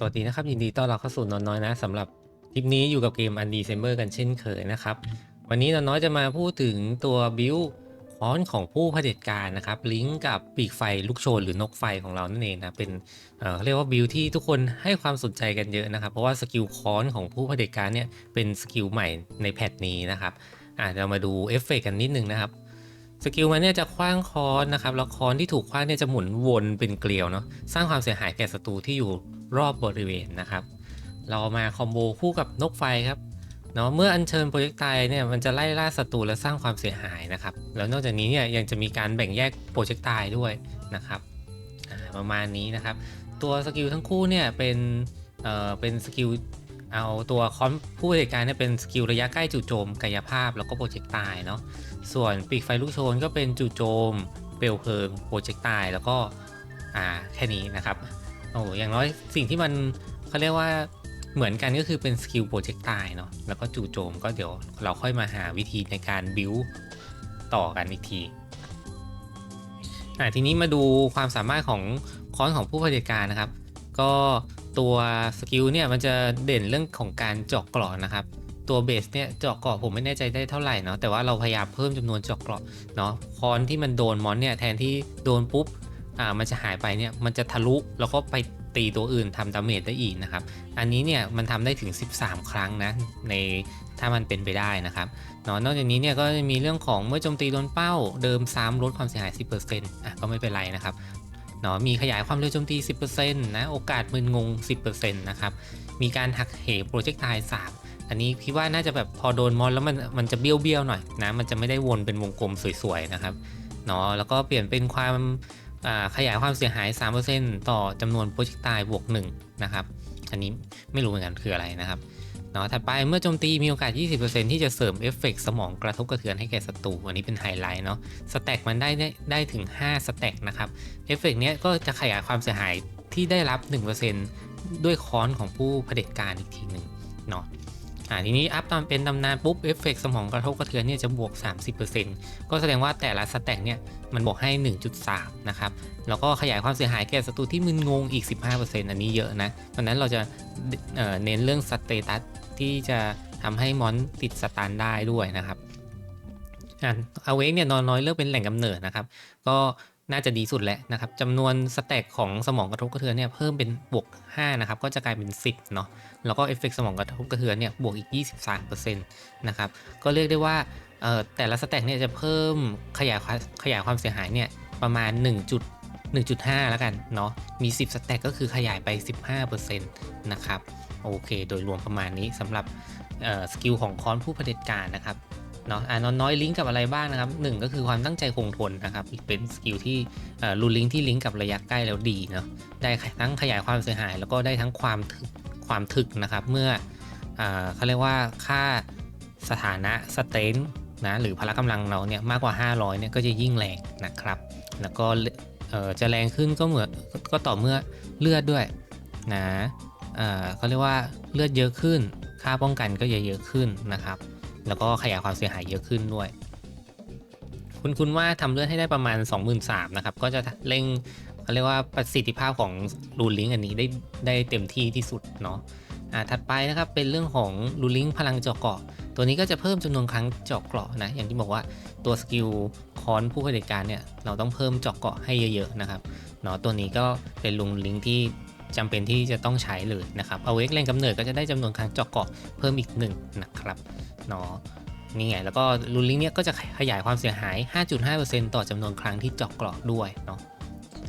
สวัสดีนะครับ ยินดีต้อนรับเข้าสู่นอนน้อยนะสำหรับคลิปนี้อยู่กับเกม u n d e c e m b e r กันเช่นเคยนะครับ วันนี้นอนน้อยจะมาพูดถึงตัวบิลค้อนของผู้เผด็จการนะครับ ลิงก์กับปีกไฟลูกโชนหรือนกไฟของเรานั่นเองนะเป็นเอ่อเรียกว่าบิลที่ทุกคนให้ความสนใจกันเยอะนะครับ เพราะว่าสกิลค้อนของผู้เผด็จการเนี่ยเป็นสกิลใหม่ในแพทนี้นะครับอะเรามาดูเอฟเฟกต์กันนิดนึงนะครับสกิลมันเนี่ยจะคว้างค้อนนะครับแล้วค้อนที่ถูกคว้างเนี่ยจะหมุนวนเป็นเกลียวเนาะสร้างความเสียหายแก่ศัตรูที่อยู่ รอบบริเวณนะครับ เรามาคอมโบคู่กับนกไฟครับเนาะเมื่ออัญเชิญโปรเจกต์ไตเนี่ยมันจะไล่ล่าศัตรูและสร้างความเสียหายนะครับ แล้วนอกจากนี้เนี่ยยังจะมีการแบ่งแยกโปรเจกต์ไตด้วยนะครับประมาณนี้นะครับ ตัวสกิลทั้งคู่เนี่ยเป็นเอ่อเป็นสกิลเอาตัวคอนผู้บริการเนี่ยเป็นสกิลระยะใกล้จู่โจมกายภาพแล้วก็โปรเจกต์ไตเนาะส่วนปีกไฟลูกโชนก็เป็นจู่โจมเปลวเพลิงโปรเจกต์ตายแล้วก็อ่าแค่นี้นะครับ อ้อย่างน้อยสิ่งที่มันเขาเรียกว่าเหมือนกันก็คือเป็นสกิลโปรเจกต์ตายเนาะแล้วก็จู่โจมก็เดี๋ยวเราค่อยมาหาวิธีในการบิวต่อกันอีกทีอ่าทีนี้มาดูความสามารถของคอนของผู้เผด็จการนะครับ ก็ตัวสกิลเนี่ยมันจะเด่นเรื่องของการเจาะเกราะนะครับ ตัวเบสเนี่ยเจาะเกราะผมไม่แน่ใจได้เท่าไหร่เนาะแต่ว่าเราพยายามเพิ่มจำนวนเจาะเกราะเนาะคอนที่มันโดนมอนเนี่ยแทนที่โดนปุ๊บ อ่ามันจะหายไปเนี่ยมันจะทะลุแล้วก็ไปตีตัวอื่นทำดาเมจได้อีกนะครับ อันนี้เนี่ยมันทำได้ถึง 13 ครั้งนะในถ้ามันเป็นไปได้นะครับเนาะนอกจากนี้เนี่ยก็จะมีเรื่องของเมื่อโจมตีโดนเป้าเดิมซ้ำลดความเสียหาย 10%อะก็ไม่เป็นไรนะครับเนาะมีขยายความเร็วโจมตี 10%นะโอกาสมึนงง 10%นะครับมีการหักเหโปรเจกต์ตาย3อันนี้คิดว่าน่าจะแบบพอโดนมอนแล้วมันมันจะเบี้ยวเบี้ยวๆหน่อยนะมันจะไม่ได้วนเป็นวงกลมสวยๆนะครับเนาะแล้วก็เปลี่ยนเป็นความ ขยายความเสียหาย 3%ต่อจำนวนโปรเจกต์ตายบวก1นะครับ อันนี้ไม่รู้เหมือนกันคืออะไรนะครับเนาะถัดไปเมื่อโจมตีมีโอกาส 20%ที่จะเสริมเอฟเฟกต์สมองกระทบกระเทือนให้แก่ศัตรูอันนี้เป็นไฮไลท์เนาะสแต็กมันได้ได้ได้ถึง 5 สแต็กนะครับเอฟเฟกต์เนี้ยก็จะขยายความเสียหายที่ได้รับ 1%ด้วยค้อนของผู้เผด็จการอีกทีหนึ่งเนาะ อ่าทีนี้อัพตามเป็นตำนานปุ๊บเอฟเฟกสมองกระทบกระเทือนเนี่ยจะบวก 30%ก็แสดงว่าแต่ละสแต็กเนี่ยมันบวกให้ 1.3 นะครับ แล้วก็ขยายความเสียหายแก่ศัตรูที่มึนงงอีก 15%อันนี้เยอะนะเพราะฉะนั้นเราจะเเน้นเรื่องสเตตัสที่จะทำให้มอนติดสตันได้ด้วยนะครับอ่าเอาเวกเนี่ยนอนน้อยเลือกเป็นแหล่งกำเนิดนะครับ ก็ น่าจะดีสุดแหละนะครับจำนวนสแต็กของสมองกระทบกระเทือนเนี่ยเพิ่มเป็นบวก5นะครับก็จะกลายเป็น 10เนาะแล้วก็เอฟเฟกสมองกระทบกระเทือนเนี่ยบวกอีก 23%นะครับก็เรียกได้ว่าแต่ละสแต็กเนี่ยจะเพิ่มขยายขยายความเสียหายเนี่ยประมาณ1จุด1.5 แล้วกันเนาะมี 10สแต็กก็คือขยายไป 15%นะครับโอเค โดยรวมประมาณนี้สำหรับสกิลของคอนผู้เผด็จการนะครับ เนาะอ่านอนน้อยลิงก์กับอะไรบ้างนะครับหนึ่งก็คือความตั้งใจคงทนนะครับเป็นสกิลที่รูลิงก์ที่ลิงก์กับระยะใกล้แล้วดีเนาะได้ทั้งขยายความเสียหาย แล้วก็ได้ทั้งความถึกความถึกนะครับเมื่อเขาเรียกว่าค่าสถานะสเตนนะหรือพละกำลังเราเนี่ยมากกว่า 500เนี่ยก็จะยิ่งแรงนะครับ แล้วก็จะแรงขึ้นก็เหมือนก็ต่อเมื่อเลือดด้วยนะเอ่อเขาเรียกว่าเลือดเยอะขึ้น ค่าป้องกันก็จะเยอะขึ้นนะครับ แล้วก็ขยายความเสียหายเยอะขึ้นด้วย คุณคุณว่าทำเลื่อดให้ได้ประมาณ 23,000นะครับ ก็จะเร่งเขาเรียกว่าประสิทธิภาพของรูลิงอันนี้ได้ได้เต็มที่ที่สุดเนาะอ่าถัดไปนะครับเป็นเรื่องของรูลิงพลังเจาะเกาะ ตัวนี้ก็จะเพิ่มจำนวนครั้งเจาะเกาะนะอย่างที่บอกว่าตัวสกิลคอนผู้ผด็จการเนี่ยเราต้องเพิ่มเจาะเกาะให้เยอะๆนะครับเนาะตัวนี้ก็เป็นรูลิงที่จำเป็นที่จะต้องใช้เลยนะครับ เอาเวกแรงกำเนิดก็จะได้จำนวนครั้งเจาะเกาะเพิ่มอีกหนึ่งนะครับ เนาะนี่ไงแล้วก็รูลิงเนี่ยก็จะขยายความเสียหาย 5.5%ต่อจำนวนครั้งที่เจาะกราะด้วยเนาะ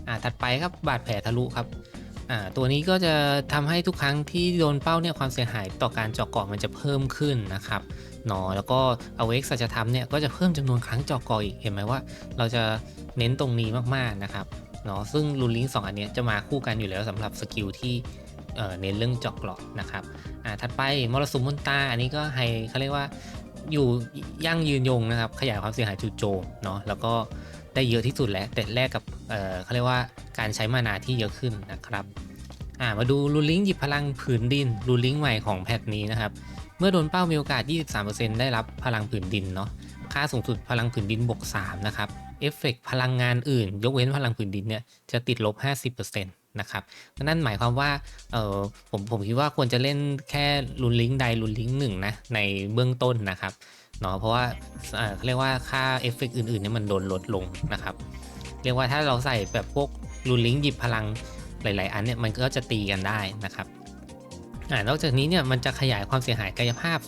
อ่าถัดไปครับบาดแผลทะลุครับอ่าตัวนี้ก็จะทำให้ทุกครั้งที่โดนเป้าเนี่ยความเสียหายต่อการเจาะเกราะมันจะเพิ่มขึ้นนะครับเนาะแล้วก็เอาเวกสัจธรรมเนี่ยก็จะเพิ่มจำนวนครั้งเจาะเกราะอีกเห็นไหมว่า เราจะเน้นตรงนี้มากๆนะครับเนาะซึ่งรูลิงสองอันเนี้ยจะมาคู่กันอยู่แล้วสำหรับสกิลที่ เออเน้นเรื่องเจาะเกราะนะครับอ่าถัดไปมรสุมมนตาอันนี้ก็ให้เขาเรียกว่าอยู่ยั่งยืนยงนะครับ ขยายความเสียหายจู่โจมเนาะแล้วก็ได้เยอะที่สุดแล้วแต่แรกกับเออเขาเรียกว่าการใช้มานาที่เยอะขึ้นนะครับอ่ามาดูรูลิงหยิบพลังผืนดินรูลิงใหม่ของแพทนี้นะครับ เมื่อโดนเป้ามีโอกาส 23%ได้รับพลังผืนดินเนาะค่าสูงสุดพลังผืนดินบวก3นะครับเอฟเฟกพลังงานอื่น ยกเว้นพลังผืนดินเนี่ยจะติดลบ 50%น นะครับนั่นหมายความว่าเออผมผมคิดว่าควรจะเล่นแค่รุนลิงก์ใดรุนลิงก์หนึ่งนะในเบื้องต้นนะครับเนาะเพราะว่าเออเขาเรียกว่าค่าเอฟเฟกต์อื่นๆเนี่ยมันโดนลดลงนะครับ เรียกว่าถ้าเราใส่แบบพวกรุนลิงก์หยิบพลังหลาย ๆ อันเนี่ยมันก็จะตีกันได้นะครับอ่านอกจากนี้เนี่ยมันจะขยายความเสียหายกายภาพ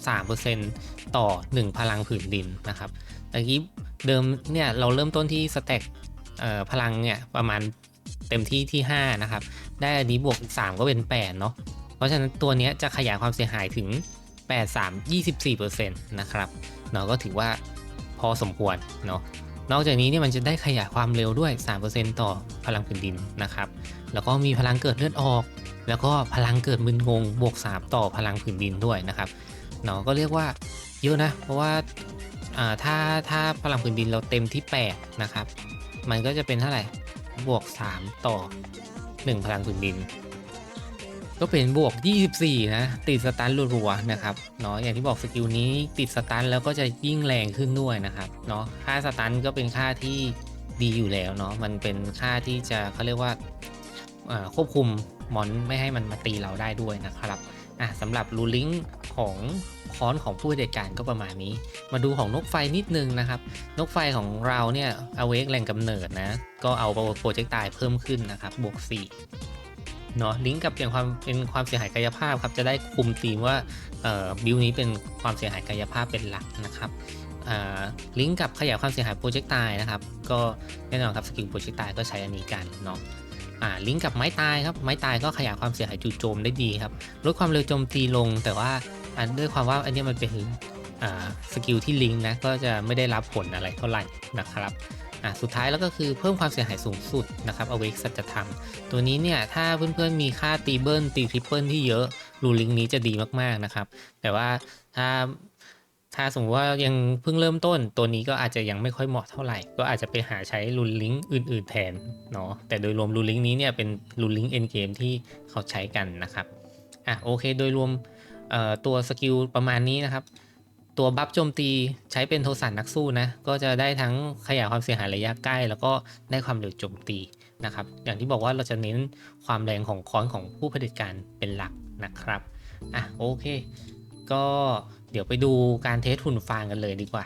3%ต่อ 1 พลังผืนดินนะครับตะกี้เดิมเนี่ยเราเริ่มต้นที่สแต็กพลังเนี่ยประมาณ เต็มที่ที่ 5 นะครับ ได้อันนี้บวก 3 ก็เป็น 8 เนาะเพราะฉะนั้นตัวนี้จะขยายความเสียหายถึง 8 3 24%นะครับเนาะก็ถือว่าพอสมควรเนาะนอกจากนี้เนี่ยมันจะได้ขยายความเร็วด้วย 3%ต่อพลังพื้นดินนะครับ แล้วก็มีพลังเกิดเลือดออก แล้วก็พลังเกิดมึนงง บวก 3 ต่อพลังพื้นดินด้วยนะครับเนาะก็เรียกว่าเยอะนะ เพราะว่าอ่าถ้าถ้าพลังพื้นดินเราเต็มที่ 8 นะครับ มันก็จะเป็นเท่าไหร่ บวก 3 ต่อ 1 พลังพื้นดิน ก็เป็นบวก 24 นะ ติดสตันรัวๆนะครับเนาะอย่างที่บอกสกิลนี้ติดสตันแล้วก็จะยิ่งแรงขึ้นด้วยนะครับเนาะค่าสตันก็เป็นค่าที่ดีอยู่แล้วเนาะมันเป็นค่าที่จะเขาเรียกว่าอ่าควบคุมมอนไม่ให้มันมาตีเราได้ด้วยนะครับอะสำหรับรูลิงของ คอนของผู้จัดการก็ประมาณนี้ มาดูของนกไฟนิดนึงนะครับ นกไฟของเราเนี่ยเอาเวกแหล่งกำเนิดนะ ก็เอาโปรเจกต์ตายเพิ่มขึ้นนะครับบวก4เนาะลิงก์กับอย่างความเป็นความเสียหายกายภาพครับจะได้คุมธีมว่าบิลนี้เป็นความเสียหายกายภาพเป็นหลักนะครับอ่าลิงก์กับขยายความเสียหายโปรเจกต์ตายนะครับก็แน่นอนครับสกิลโปรเจกต์ตายก็ใช้อันนี้กันเนาะอ่าลิงก์กับไม้ตายครับไม้ตายก็ขยายความเสียหายจู่โจมได้ดีครับลดความเร็วโจมตีลงแต่ว่า อันด้วยความว่าอันนี้มันเป็นสกิลที่ลิงก์นะก็จะไม่ได้รับผลอะไรเท่าไหร่นะครับสุดท้ายแล้วก็คือเพิ่มความเสียหายสูงสุดนะครับเอาเวกสัจธรรม ตัวนี้เนี่ยถ้าเพื่อนๆมีค่าตีเบิลตีทริปเปิลที่เยอะรูลิงนี้จะดีมากๆนะครับ แต่ว่าถ้าถ้าสมมติว่ายังเพิ่งเริ่มต้นตัวนี้ก็อาจจะยังไม่ค่อยเหมาะเท่าไหร่ ก็อาจจะไปหาใช้รูลิงอื่น ๆ แทนเนาะแต่โดยรวมรูลิงนี้เนี่ยเป็นรูลิงเอ็นเกมที่เขาใช้กันนะครับอะโอเค โดยรวม ตัวสกิลประมาณนี้นะครับ ตัวบัฟโจมตีใช้เป็นโทสันนักสู้นะ ก็จะได้ทั้งขยายความเสียหายระยะใกล้ แล้วก็ได้ความเร็วโจมตีนะครับ อย่างที่บอกว่าเราจะเน้นความแรงของค้อนของผู้เผด็จการเป็นหลักนะครับอะโอเค ก็เดี๋ยวไปดูการเทสหุ่นฟางกันเลยดีกว่า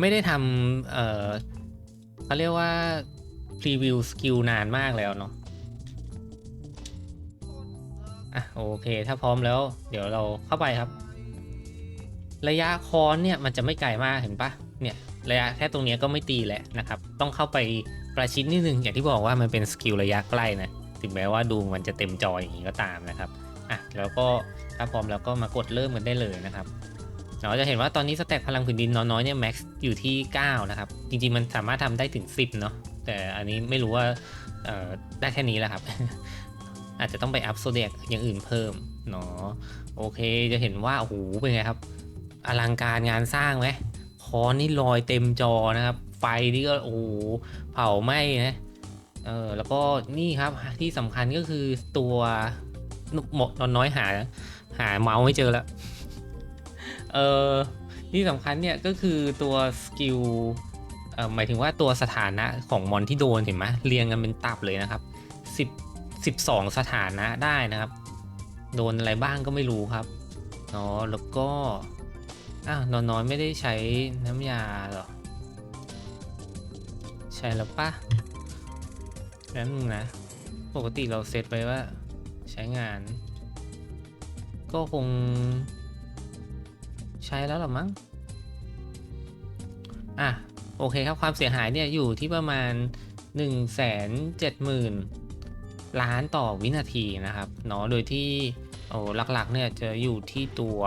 ไม่ได้ทำเออเขาเรียกว่า พรีวิวสกิลนานมากแล้วเนาะ อะโอเคถ้าพร้อมแล้ว เดี๋ยวเราเข้าไปครับ ระยะคอนเนี่ยมันจะไม่ไกลมากเห็นปะเนี่ยระยะแค่ตรงนี้ก็ไม่ตีแหละนะครับ ต้องเข้าไปประชิดนิดนึง อย่างที่บอกว่ามันเป็นสกิลระยะใกล้นะถึงแม้ว่าดูมันจะเต็มจออย่างนี้ก็ตามนะครับอะแล้วก็ถ้าพร้อมแล้วก็มากดเริ่มกันได้เลยนะครับเราจะเห็นว่าตอนนี้สแต็กพลังผืนดินน้อยๆเนี่ยแม็กซ์อยู่ที่ 9 นะครับ จริงๆมันสามารถทำได้ถึง 10 เนาะแต่อันนี้ไม่รู้ว่าเอ่อได้แค่นี้แหละครับ อาจจะต้องไปอัพโซเดียกอย่างอื่นเพิ่มเนาะโอเคจะเห็นว่าโอ้โหเป็นไงครับ อลังการงานสร้างไหมคอนนี่ลอยเต็มจอนะครับ ไฟนี่ก็โอ้โหเผาไหม้นะเออแล้วก็นี่ครับที่สำคัญก็คือตัวหมดนอนน้อยหา หาเมาส์ไม่เจอแล้วเออที่สำคัญเนี่ยก็คือตัวสกิลเอ่อหมายถึงว่าตัวสถานะของมอนที่โดนเห็นไหมเรียงกันเป็นตับเลยนะครับ10 12 สถานะได้นะครับ โดนอะไรบ้างก็ไม่รู้ครับเนาะแล้วก็อ้าวนอนน้อยไม่ได้ใช้น้ำยาเหรอ ใช่แล้วปะแล้วนึงนะ ปกติเราเซตไว้ว่าใช้งาน ก็คง ใช้แล้วหรอมั้ง อะ โอเคครับความเสียหายเนี่ยอยู่ที่ประมาณ 1 7 0 0 0 0 ล้านต่อวินาทีนะครับเนาะโดยที่โอ้หลักๆเนี่ยจะอยู่ที่ตัว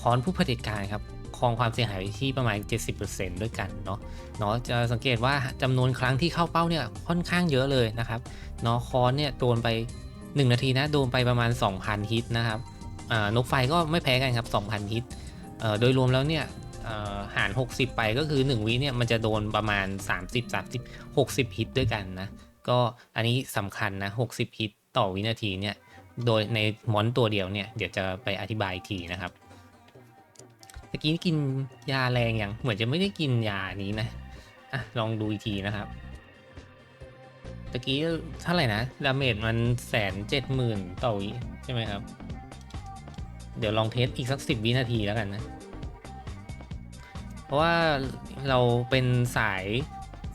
คอนผู้เผด็จการครับครองความเสียหายที่ประมาณ 70%ด้วยกันเนาะเนาะจะสังเกตว่าจำนวนครั้งที่เข้าเป้าเนี่ยค่อนข้างเยอะเลยนะครับเนาะคอนเนี่ยโดนไป 1 นาทีนะโดนไปประมาณ 2,000 ฮิตนะครับนกไฟก็ไม่แพ้กันครับ 2,000 ฮิตโดยรวมแล้วเนี่ยหาร 60 ไปก็คือ 1 วิเนี่ยมันจะโดนประมาณ 30 30 60 ฮิตด้วยกันนะ ก็อันนี้สำคัญนะ 60 ฮิตต่อวินาทีเนี่ย โดยในมอนตัวเดียวเนี่ย เดี๋ยวจะไปอธิบายอีกทีนะครับตะกี้กินยาแรงอย่างเหมือนจะไม่ได้กินยานี้นะอะลองดูอีกทีนะครับตะกี้เท่าไหร่นะ ดาเมจมันแสนเจ็ดหมื่นต่อวิใช่ไหมครับ เดี๋ยวลองเทสอีกสักสิบวินาทีแล้วกันนะ เพราะว่าเราเป็นสาย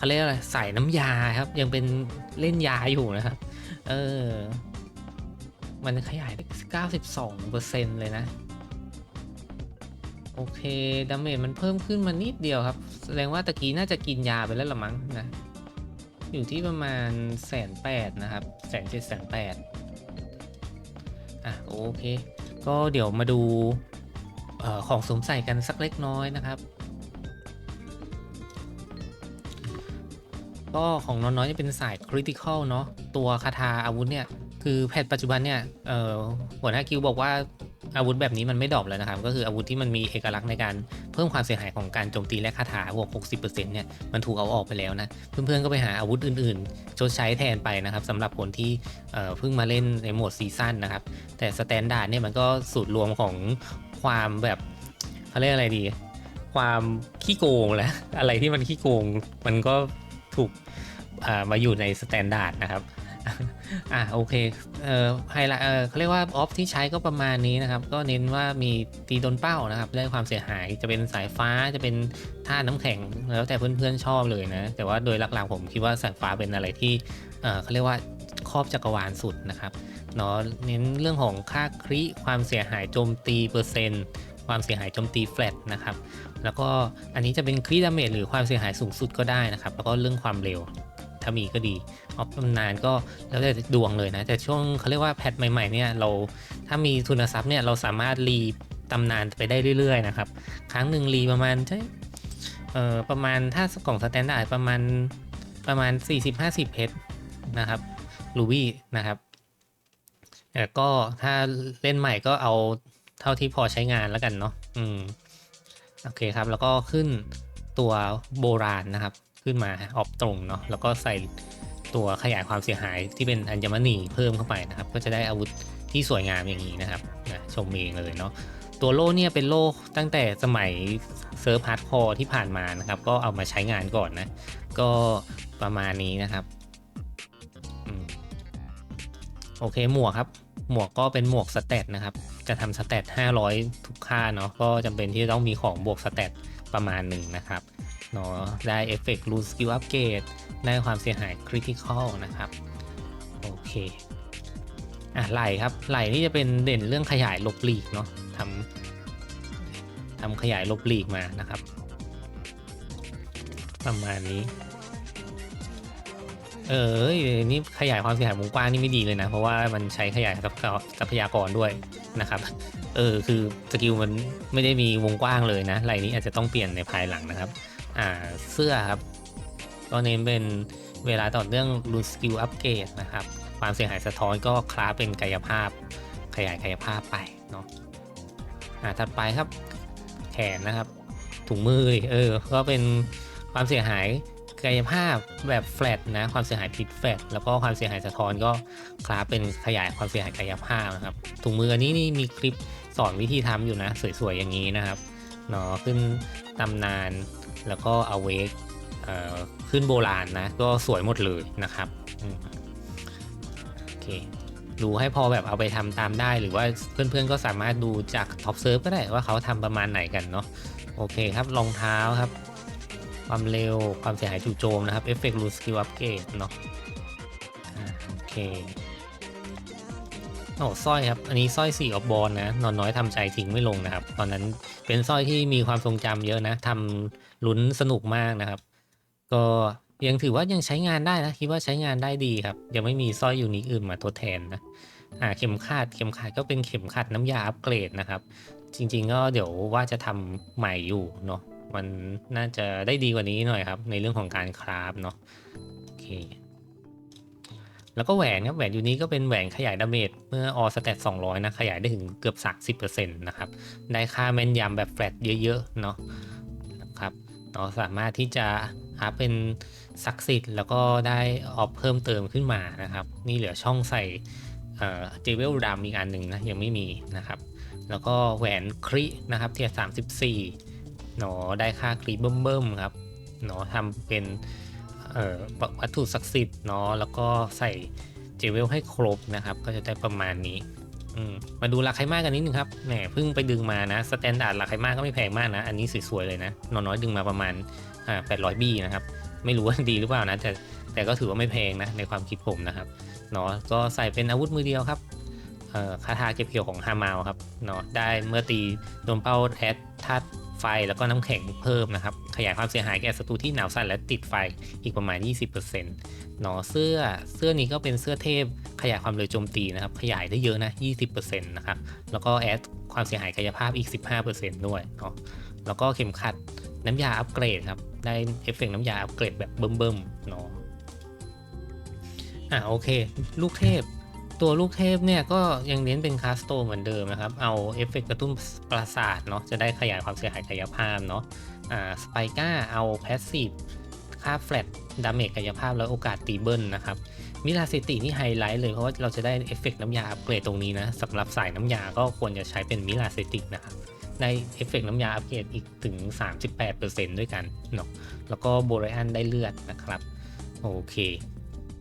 เขาเรียกอะไรใสายน้ำยาครับ ยังเป็นเล่นยาอยู่นะครับ เออ มันขยายได้92เปอร์เซ็นต์เลยนะ โอเคดาเมจมันเพิ่มขึ้นมานิดเดียวครับ แสดงว่าตะกี้น่าจะกินยาไปแล้วละมั้งนะ อยู่ที่ประมาณแสนแปดนะครับแสนเจ็ดแสนแปดอะโอเค ก็เดี๋ยวมาดูออของสวมใส่กันสักเล็กน้อยนะครับ ก็ของน้องน้อยจะเป็นสายคริติคอลเนาะตัวคาถาอาวุธเนี่ย คือแพทปัจจุบันเนี่ยเอ่อหัวหน้ากิวบอกว่าอาวุธแบบนี้มันไม่ดรอปแล้วนะครับ ก็คืออาวุธที่มันมีเอกลักษณ์ในการเพิ่มความเสียหายของการโจมตีและคาถาบวก 60%เนี่ยมันถูกเอาออกไปแล้วนะ เพื่อนๆก็ไปหาอาวุธอื่นๆชดใช้แทนไปนะครับสำหรับคนที่เอ่อเพิ่งมาเล่นในโหมดซีซั่นนะครับ แต่สแตนดาร์ดเนี่ยมันก็สูตรรวมของความแบบเขาเรียกอะไรดี ความขี้โกงแหละอะไรที่มันขี้โกงมันก็ถูก มาอยู่ในสแตนดาร์ดนะครับอะโอเคเอ่อไฮไลท์เออเขาเรียกว่าออฟที่ใช้ก็ประมาณนี้นะครับ ก็เน้นว่ามีตีโดนเป้านะครับได้ความเสียหายจะเป็นสายฟ้าจะเป็นท่าน้ำแข็งแล้วแต่เพื่อนๆชอบเลยนะ แต่ว่าโดยหลักๆผมคิดว่าสายฟ้าเป็นอะไรที่เอ่อเขาเรียกว่าครอบจักรวาลสุดนะครับเนาะเน้นเรื่องของค่าคริความเสียหายโจมตีเปอร์เซ็นต์ความเสียหายโจมตีแฟลตนะครับแล้วก็อันนี้จะเป็นคริดาเมจหรือความเสียหายสูงสุดก็ได้นะครับ แล้วก็เรื่องความเร็ว ถ้ามีก็ดีออฟตำนานก็แล้วแต่ดวงเลยนะ แต่ช่วงเขาเรียกว่าแพทใหม่ๆเนี่ยเราถ้ามีทุนทรัพย์เนี่ยเราสามารถรีตำนานไปได้เรื่อยๆนะครับ ครั้งหนึ่งรีประมาณใช่เอ่อประมาณถ้ากล่องสแตนดาร์ดประมาณประมาณ 40-50 เพชรนะครับลูบี้นะครับแต่ก็ถ้าเล่นใหม่ก็เอาเท่าที่พอใช้งานแล้วกันเนาะอืมโอเคครับ แล้วก็ขึ้นตัวโบราณนะครับ ขึ้นมาออฟตรงเนาะแล้วก็ใส่ตัวขยายความเสียหายที่เป็นอัญมณีเพิ่มเข้าไปนะครับ ก็จะได้อาวุธที่สวยงามอย่างนี้นะครับนะชมเองเลยเนาะตัวโล่เนี่ยเป็นโล่ตั้งแต่สมัยเซิร์ฟฮาร์ดคอร์ที่ผ่านมานะครับ ก็เอามาใช้งานก่อนนะ ก็ประมาณนี้นะครับโอเคหมวกครับ หมวกก็เป็นหมวกสเตตนะครับ จะทำสเตต500 ทุกค่าเนาะก็จำเป็นที่จะต้องมีของบวกสเตตประมาณหนึ่งนะครับ เนาะได้เอฟเฟกต์รูสกิลอัปเกรดได้ความเสียหายคริติคอลนะครับ โอเค อะไหลครับไหลนี่จะเป็นเด่นเรื่องขยายลบหลีกเนาะทำทำขยายลบหลีกมานะครับ ประมาณนี้ เออนี่ขยายความเสียหายวงกว้างนี่ไม่ดีเลยนะ เพราะว่ามันใช้ขยายทรัพยากรด้วยนะครับเออคือสกิลมันไม่ได้มีวงกว้างเลยนะไหลนี้อาจจะต้องเปลี่ยนในภายหลังนะครับ เสื้อครับก็เน้นเป็นเวลาต่อเนื่องรูสกิลอัปเกรดนะครับ ความเสียหายสะท้อนก็คล้าเป็นกายภาพขยายกายภาพไปเนาะอ่าถัดไปครับแขนนะครับ ถุงมือเออก็เป็นความเสียหายกายภาพแบบแฟลตนะความเสียหายผิดแฟลตแล้วก็ความเสียหายสะท้อนก็คล้าเป็นขยายความเสียหายกายภาพนะครับถุงมืออันนี้นี่มีคลิปสอนวิธีทำอยู่นะ สวยๆอย่างนี้นะครับเนาะขึ้นตำนาน แล้วก็เอาเวกขึ้นโบราณนะ ก็สวยหมดเลยนะครับโอเคดูให้พอแบบเอาไปทำตามได้หรือว่าเพื่อนๆก็สามารถดูจากท็อปเซิร์ฟก็ได้ว่าเขาทำประมาณไหนกันเนาะโอเคครับรองเท้าครับ ความเร็วความเสียหายจู่โจมนะครับเอฟเฟกต์รูสกิลอัปเกรดเนาะโอเค โอ้สร้อยครับ อันนี้สร้อยสี่ออฟบอลนะ นอนน้อยทำใจทิ้งไม่ลงนะครับ ตอนนั้นเป็นสร้อยที่มีความทรงจำเยอะนะทำลุ้นสนุกมากนะครับ ก็ยังถือว่ายังใช้งานได้นะ คิดว่าใช้งานได้ดีครับ ยังไม่มีสร้อยยูนิคอื่นมาทดแทนนะ อ่า เข็มขัด เข็มขัดก็เป็นเข็มขัดน้ำยาอัปเกรดนะครับ จริง ๆ ก็เดี๋ยวว่าจะทำใหม่อยู่เนาะ มันน่าจะได้ดีกว่านี้หน่อยครับ ในเรื่องของการคราฟเนาะ โอเค แล้วก็แหวนครับแหวนอยู่นี้ก็เป็นแหวนขยายดาเมจเมื่อออสแตท200 นะ ขยายได้ถึงเกือบ 30%นะครับ ได้ค่าแม่นยำแบบแฟลตเยอะๆเนาะนะครับเราสามารถที่จะอัพเป็นศักดิ์สิทธิ์แล้วก็ได้ออฟเพิ่มเติมขึ้นมานะครับ นี่เหลือช่องใส่เจเวลดำอีกอันหนึ่งนะ ยังไม่มีนะครับ แล้วก็แหวนครินะครับเทียร์34หนอได้ค่าคริเบิ่มๆครับหนอทำเป็น เอ่อวัตถุศักดิ์สิทธิ์เนาะแล้วก็ใส่เจเวลให้ครบนะครับ ก็จะได้ประมาณนี้มมาดูราคามากันนิดนึงครับแหมเพิ่งไปดึงมานะสแตนดาร์ดราคามาก็ไม่แพงมากนะ อันนี้สวยๆเลยนะนอนน้อยดึงมาประมาณอ่า800บีนะครับ ไม่รู้ว่าดีหรือเปล่านะแต่แต่ก็ถือว่าไม่แพงนะในความคิดผมนะครับเนาะก็ใส่เป็นอาวุธมือเดียวครับเอ่อคาถาเก็บเกี่ยวของฮามาวครับเนาะได้เมื่อตีโดนเป้าแอดธาตุ ไฟแล้วก็น้ำแข็งเพิ่มนะครับ ขยายความเสียหายแก่ศัตรูที่หนาวสั่นและติดไฟอีกประมาณ 20%เนาะเสื้อเสื้อนี้ก็เป็นเสื้อเทพ ขยายความเร็วโจมตีนะครับ ขยายได้เยอะนะ 20%นะครับ แล้วก็แอดความเสียหายกายภาพอีก 15%ด้วยเนาะแล้วก็เข็มขัดน้ำยาอัปเกรดครับ ได้เอฟเฟกต์น้ำยาอัปเกรดแบบเบิ่มๆเนาะอะโอเค ลูกเทพ ตัวลูกเทพเนี่ยก็ยังเน้นเป็นคาสโตเหมือนเดิมนะครับ เอาเอฟเฟกต์กระตุ้นประสาทเนาะจะได้ขยายความเสียหายกายภาพเนาะอ่าสไปก้าเอาแพสซีฟค่าแฟลตดาเมจกายภาพแล้วโอกาสตีเบิลนะครับมิลาซิตินี่ไฮไลท์เลยเพราะว่าเราจะได้เอฟเฟกต์น้ำยาอัปเกรดตรงนี้นะสำหรับสายน้ำยาก็ควรจะใช้เป็นมิลาซิตินะครับได้เอฟเฟกต์น้ำยาอัปเกรดอีกถึง 38%ด้วยกันเนาะแล้วก็โบรอันได้เลือดนะครับ โอเค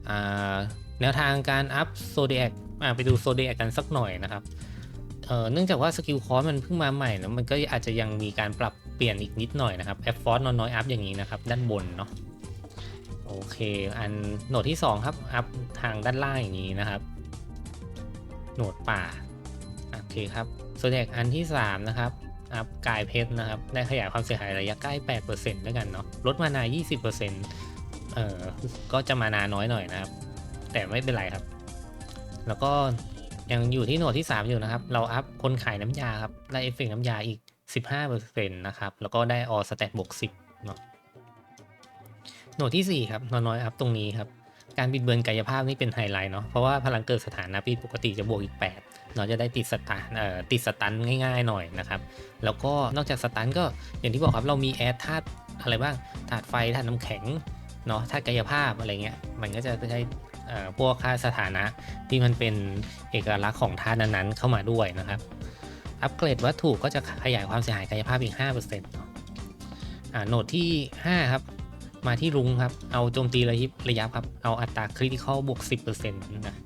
อ่า แนวทางการอัพโซเดียกไปดูโซเดียกกันสักหน่อยนะครับเนื่องจากว่าสกิลคอร์สมันเพิ่งมาใหม่นะมันก็อาจจะยังมีการปรับเปลี่ยนอีกนิดหน่อยนะครับแอฟฟอร์น้อยอัพอย่างนี้นะครับ ด้านบนเนาะโอเค อันโหนดที่ 2 ครับ อัพทางด้านล่างอย่างนี้นะครับ โหนดป่า โอเคครับส่วนแยกอันที่ 3 นะครับ อัพกายเพชรนะครับ ได้ขยายความเสียหายระยะใกล้ 8%ด้วยกันเนาะลดมานา 20%เอ่อก็จะมานาน้อยหน่อยนะครับ แต่ไม่เป็นไรครับ แล้วก็ยังอยู่ที่โหนดที่ 3 อยู่นะครับ เราอัพคนขายน้ำยาครับ ได้เอฟเฟกต์น้ำยาอีก 15%นะครับ แล้วก็ได้ออสแตทบวก10เนาะโหนดที่ 4 ครับนอนน้อยอัพตรงนี้ครับ การบิดเบือนกายภาพนี่เป็นไฮไลท์เนาะ เพราะว่าพลังเกิดสถานะปีปกติจะบวกอีก 8 เนาะจะได้ติดสตาร์เอ่อติดสตันง่ายๆหน่อยนะครับ แล้วก็นอกจากสตันก็อย่างที่บอกครับเรามีแอดธาตุอะไรบ้าง ธาตุไฟ ธาตุน้ำแข็ง เนาะ ธาตุกายภาพอะไรเงี้ย มันก็จะได้ พวกค่าสถานะที่มันเป็นเอกลักษณ์ของธาตุนั้นๆเข้ามาด้วยนะครับ อัปเกรดวัตถุก็จะขยายความเสียหายกายภาพอีก 5%เนาะอ่าโหนดที่ 5 ครับ มาที่รุ้งครับ เอาโจมตีระยิบระยับครับ เอาอัตราคริติคอลบวก 10%นะ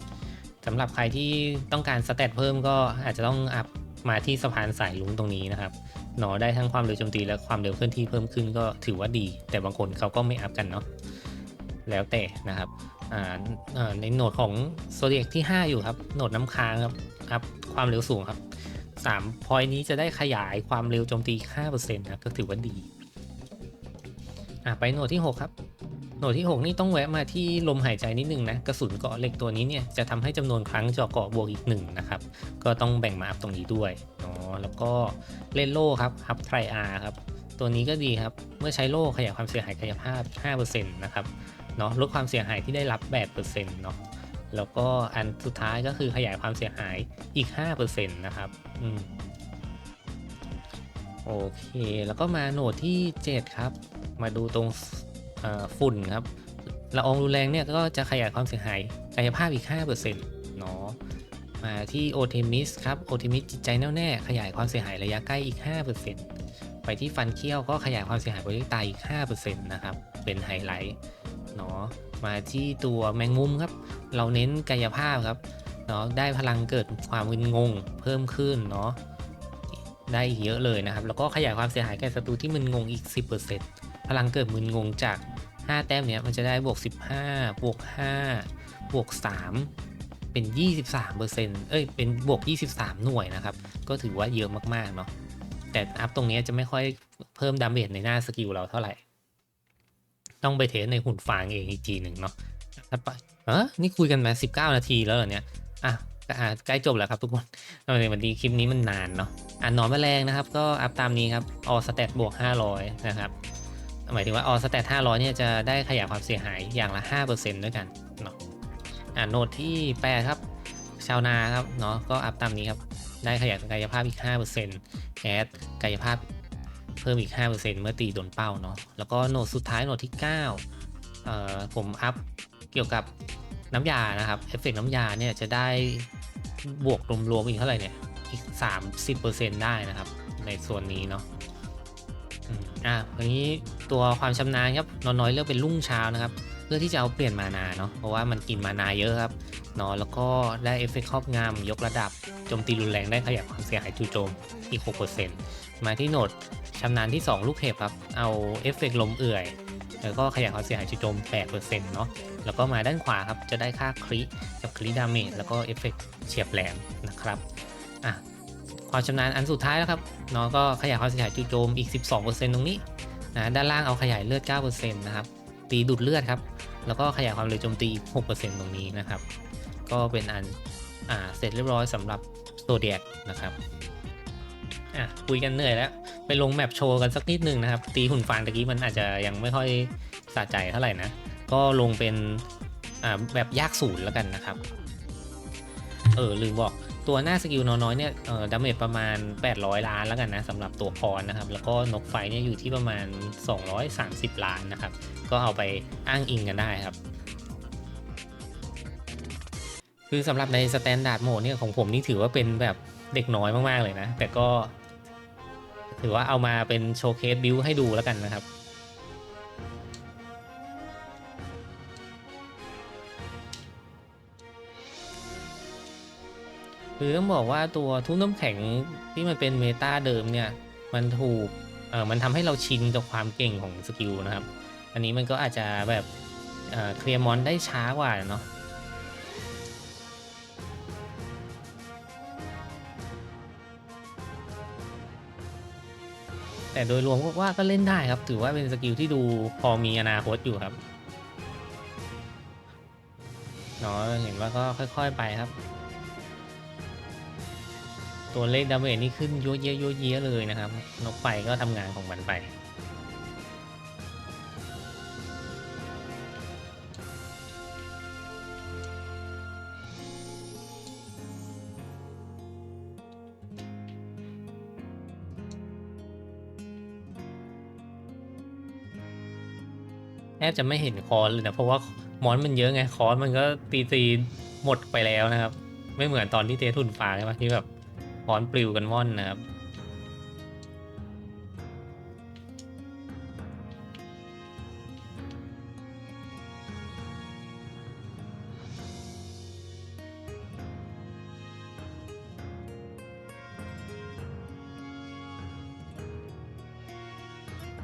สำหรับใครที่ต้องการสเตตเพิ่มก็อาจจะต้องอัพมาที่สะพานสายรุ้งตรงนี้นะครับหนอได้ทั้งความเร็วโจมตีและความเร็วเคลื่อนที่เพิ่มขึ้นก็ถือว่าดี แต่บางคนเขาก็ไม่อัพกันเนาะแล้วแต่นะครับ อ่าในโหนดของโซเดียกที่ 5 อยู่ครับโหนดน้ำค้างครับอัพความเร็วสูงครับ3พอยนี้จะได้ขยายความเร็วโจมตี 5%นะก็ถือว่าดีอะไปโหนดที่ 6 ครับ โหนดที่ 6 นี่ต้องแวะมาที่ลมหายใจนิดนึงนะกระสุนเกาะเหล็กตัวนี้เนี่ยจะทำให้จำนวนครั้งเจาะเกาะบวกอีกหนึ่งนะครับ ก็ต้องแบ่งมาอัพตรงนี้ด้วยอ๋อแล้วก็เล่นโล่ครับอัพไทรอาร์ครับ ตัวนี้ก็ดีครับ เมื่อใช้โล่ขยายความเสียหายกายภาพ 5%นะครับ เนาะลดความเสียหายที่ได้รับ 8%เนาะ แล้วก็อันสุดท้ายก็คือขยายความเสียหายอีก 5%นะครับ อืม โอเค แล้วก็มาโหนดที่ 7 ครับ มาดูตรงฝุ่นครับละอองรุนแรงเนี่ยก็จะขยายความเสียหายกายภาพอีก 5%เนาะมาที่โอเทมิสครับโอเทมิสจิตใจแน่วแน่ขยายความเสียหายระยะใกล้อีก 5% ไปที่ฟันเคี้ยวก็ขยายความเสียหายโปรเจกตายอีก 5%นะครับ เป็นไฮไลท์เนาะมาที่ตัวแมงมุมครับ เราเน้นกายภาพครับเนาะได้พลังเกิดความมึนงงเพิ่มขึ้นเนาะได้อีกเยอะเลยนะครับ แล้วก็ขยายความเสียหายแก่ศัตรูที่มึนงงอีก 10%พลังเกิดมึนงงจาก 5 แต้มเนี้ยมันจะได้บวก 15 บวก 5 บวก 3 เป็น 23%เอ้ยเป็นบวก 23 หน่วยนะครับ ก็ถือว่าเยอะมากๆเนาะ แต่อัพตรงนี้จะไม่ค่อยเพิ่มดาเมจในหน้าสกิลเราเท่าไหร่ ต้องไปเทสในหุ่นฟางเองอีกทีหนึ่งเนาะถัดไปเออนี่คุยกันมา19นาทีแล้วเหรอเนี่ยอะอะใกล้จบแล้วครับทุกคนในวันนี้คลิปนี้มันนานเนาะอ่านนอนแมลงนะครับ ก็อัพตามนี้ครับออสแตทบวก500 นะครับ หมายถึงว่าออสแตท500 เนี่ยจะได้ขยายความเสียหายอย่างละ 5%ด้วยกันเนาะอ่าโนดที่ 8 ครับ ชาวนาครับเนาะก็อัพตามนี้ครับ ได้ขยายกายภาพอีก 5%แอดกายภาพเพิ่มอีก 5%เมื่อตีโดนเป้าเนาะแล้วก็โนดสุดท้ายโนดที่9เอ่อผมอัพเกี่ยวกับน้ำยานะครับเอฟเฟกต์น้ำยาเนี่ยจะได้บวกรวมๆอีกเท่าไหร่เนี่ยอีก 30%ได้นะครับ ในส่วนนี้เนาะอะทีนี้ตัวความชำนาญครับนอน้อยเลือกเป็นรุ่งเช้านะครับ เพื่อที่จะเอาเปลี่ยนมานาเนาะเพราะว่ามันกินมานาเยอะครับเนาะแล้วก็ได้เอฟเฟกต์ครอบงำยกระดับโจมตีรุนแรงได้ขยับความเสียหายจู่โจมอีก6%มาที่โหนดชำนาญที่ 2 ลูกเห็บครับเอาเอฟเฟกต์ลมเอื่อย แล้วก็ขยายความเสียหายจู่โจม8%เนาะแล้วก็มาด้านขวาครับจะได้ค่าคริกับคริดาเมจแล้วก็เอฟเฟกต์เฉียบแหลมนะครับอะความชำนาญอันสุดท้ายแล้วครับเนาะก็ขยายความเสียหายจู่โจมอีก 12%ตรงนี้นะด้านล่างเอาขยายเลือด 9%นะครับ ตีดูดเลือดครับ แล้วก็ขยายความเร็วโจมตีอีก 6%ตรงนี้นะครับ ก็เป็นอันอ่าเสร็จเรียบร้อยสำหรับโซเดียกนะครับอะคุยกันเหนื่อยแล้ว ไปลงแมปโชว์กันสักนิดนึงนะครับ ตีหุ่นฟางตะกี้มันอาจจะยังไม่ค่อยสะใจเท่าไหร่นะ ก็ลงเป็นอ่าแบบยากศูนย์แล้วกันนะครับ เออลืมบอก ตัวหน้าสกิลน้อยๆเนี่ยเออดาเมจประมาณ 800 ล้านแล้วกันนะสำหรับตัวพรนะครับ แล้วก็นกไฟเนี่ยอยู่ที่ประมาณ 230 ล้านนะครับ ก็เอาไปอ้างอิงกันได้ครับคือสำหรับในสแตนดาร์ดโหมดเนี่ยของผมนี่ถือว่าเป็นแบบเด็กน้อยมาก ๆ เลยนะ แต่ก็ ถือว่าเอามาเป็นโชว์เคสบิวให้ดูแล้วกันนะครับ คือต้องบอกว่าตัวทุ่นน้ำแข็งที่มันเป็นเมตาเดิมเนี่ยมันถูกเออมันทำให้เราชินกับความเก่งของสกิลนะครับ อันนี้มันก็อาจจะแบบเอ่อเคลียร์มอนได้ช้ากว่าเนาะแต่โดยรวมก็ว่าก็เล่นได้ครับ ถือว่าเป็นสกิลที่ดูพอมีอนาคตอยู่ครับเนาะเห็นว่าก็ค่อย ๆ ไปครับ ตัวเลขดาเมจนี่ขึ้นเยั่วเยะเยั่วเยะเลยนะครับ นกไฟก็ทำงานของมันไป แทบจะไม่เห็นคอนเลยนะ เพราะว่ามอนมันเยอะไงคอนมันก็ตีตีหมดไปแล้วนะครับ ไม่เหมือนตอนที่เททุนฟ้าใช่ไหมที่แบบ คอนปลิวกันว่อนนะครับ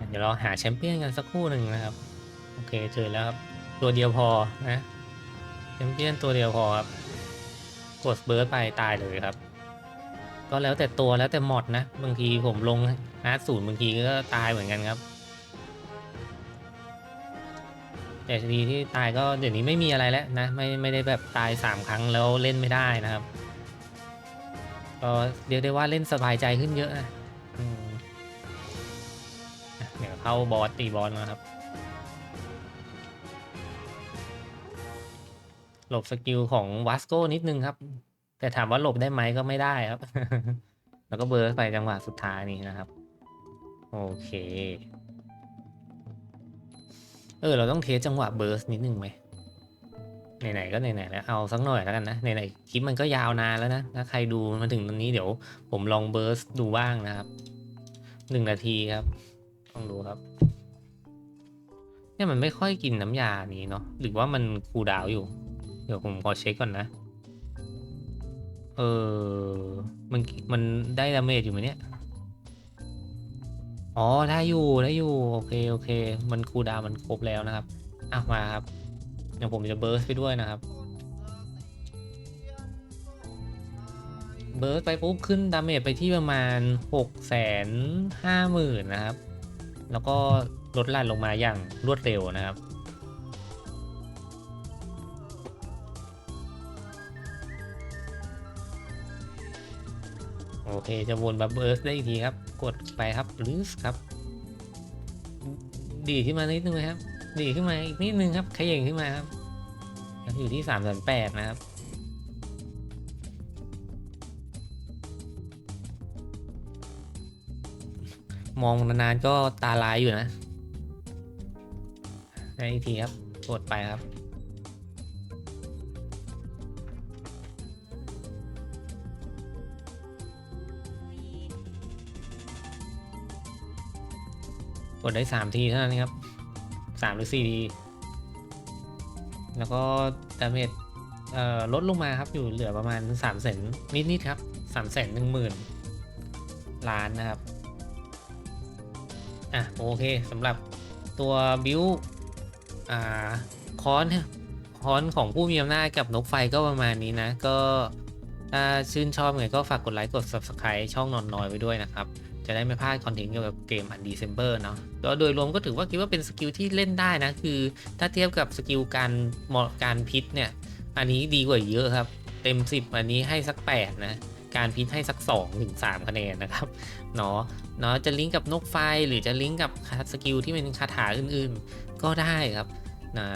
เดี๋ยวเราหาแชมเปี้ยนกันสักคู่หนึ่งนะครับ โอเคเจอแล้วครับ ตัวเดียวพอนะแชมเปี้ยนตัวเดียวพอครับ กดเบิร์ดไปตายเลยครับ ก็แล้วแต่ตัวแล้วแต่หมดนะ บางทีผมลงอาร์ตศูนย์บางทีก็ตายเหมือนกันครับ แต่ทีที่ตายก็เดี๋ยวนี้ไม่มีอะไรแล้วนะไม่ไม่ได้แบบตายสามครั้งแล้วเล่นไม่ได้นะครับก็เรียกได้ว่าเล่นสบายใจขึ้นเยอะนะเดี๋ยวเข้าบอสตีบอสนะครับ หลบสกิลของวัสโกนิดนึงครับ แต่ถามว่าหลบได้ไหมก็ไม่ได้ครับ แล้วก็เบิร์สไปจังหวะสุดท้ายนี้นะครับ โอเค เออ เราต้องเทสจังหวะเบิร์สนิดนึงไหมไหนๆก็ไหนๆแล้วเอาสักหน่อยแล้วกันนะไหนๆคลิปมันก็ยาวนานแล้วนะถ้าใครดูมาถึงตรงนี้เดี๋ยวผมลองเบิร์สดูบ้างนะครับหนึ่งนาทีครับลองดูครับ เนี่ยมันไม่ค่อยกินน้ำยานี้เนาะหรือว่ามันคูดาวอยู่ เดี๋ยวผมขอเช็คก่อนนะ ออ มันมันได้ดาเมจอยู่ไหมเนี่ย อ๋อได้อยู่ได้อยู่ โอเคโอเค มันคูลดาวน์มันครบแล้วนะครับอะมาครับเดี๋ยวผมจะเบิร์สไปด้วยนะครับ เบิร์สไปปุ๊บขึ้นดาเมจไปที่ประมาณหกแสนห้าหมื่นนะครับ แล้วก็ลดลั่นลงมาอย่างรวดเร็วนะครับ โอเค จะวนบับเบิร์สได้อีกทีครับ กดไปครับลิสครับ ดีขึ้นมานิดนึงครับ ดีขึ้นมาอีกนิดนึงครับ ขย่งขึ้นมาครับ อยู่ที่สามแสนแปดนะครับมองนานๆก็ตาลายอยู่นะได้อีกทีครับกดไปครับ กดได้สามทีเท่านั้นครับสามหรือสี่ที แล้วก็ดาเมจลดลงมาครับอยู่เหลือประมาณ3ามแสนนิดๆครับ3ามแสนหนึ่งหมื่นล้านนะครับ อะ โอเคสำหรับตัวบิวอ่าคอนคอนของผู้มีอำนาจกับนกไฟก็ประมาณนี้นะ ก็ถ้าชื่นชอบไงก็ฝากกดไลค์กด Subscribe ช่องนอนน้อยไว้ด้วยนะครับ จะได้ไม่พลาดคอนเทนต์เกี่ยวกับเกมอันดีเซมเบอร์เนาะก็โดยรวมก็ถือว่าคิดว่าเป็นสกิลที่เล่นได้นะ คือถ้าเทียบกับสกิลการเหมาะการพิษเนี่ย อันนี้ดีกว่าเยอะครับ เต็ม 10 อันนี้ให้สัก 8 นะ การพิษให้สัก2ถึง3คะแนนนะครับเนาะเนาะจะลิงก์กับนกไฟหรือจะลิงก์กับสกิลที่เป็นคาถาอื่นๆ ก็ได้ครับนะ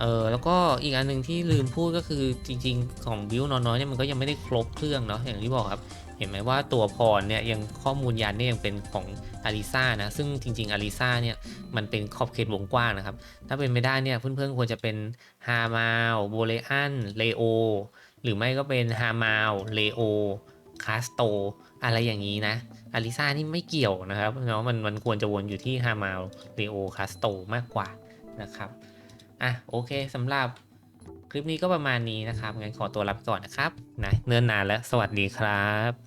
เออแล้วก็อีกอันหนึ่งที่ลืมพูดก็คือจริง ๆ ของบิวน้อยๆเนี่ยมันก็ยังไม่ได้ครบเครื่องเนาะอย่างที่บอกครับ เห็นไหมว่าตัวพรเนี่ยยังข้อมูลยันเนี่ยยังเป็นของอาริซ่านะ ซึ่งจริง ๆอาริซ่าเนี่ยมันเป็นขอบเขตวงกว้างนะครับ ถ้าเป็นไม่ได้เนี่ยเพื่อนๆควรจะเป็นฮามาลโบเลอันเลโอหรือไม่ก็เป็นฮามาลเลโอคาสโตอะไรอย่างนี้นะอาริซ่านี่ไม่เกี่ยวนะครับเนาะมันมันควรจะวนอยู่ที่ฮามาลเลโอคาสโตมากกว่านะครับอะโอเคสำหรับคลิปนี้ก็ประมาณนี้นะครับงั้นขอตัวลาไปก่อนนะครับนะเนิ่นนานแล้ว สวัสดีครับ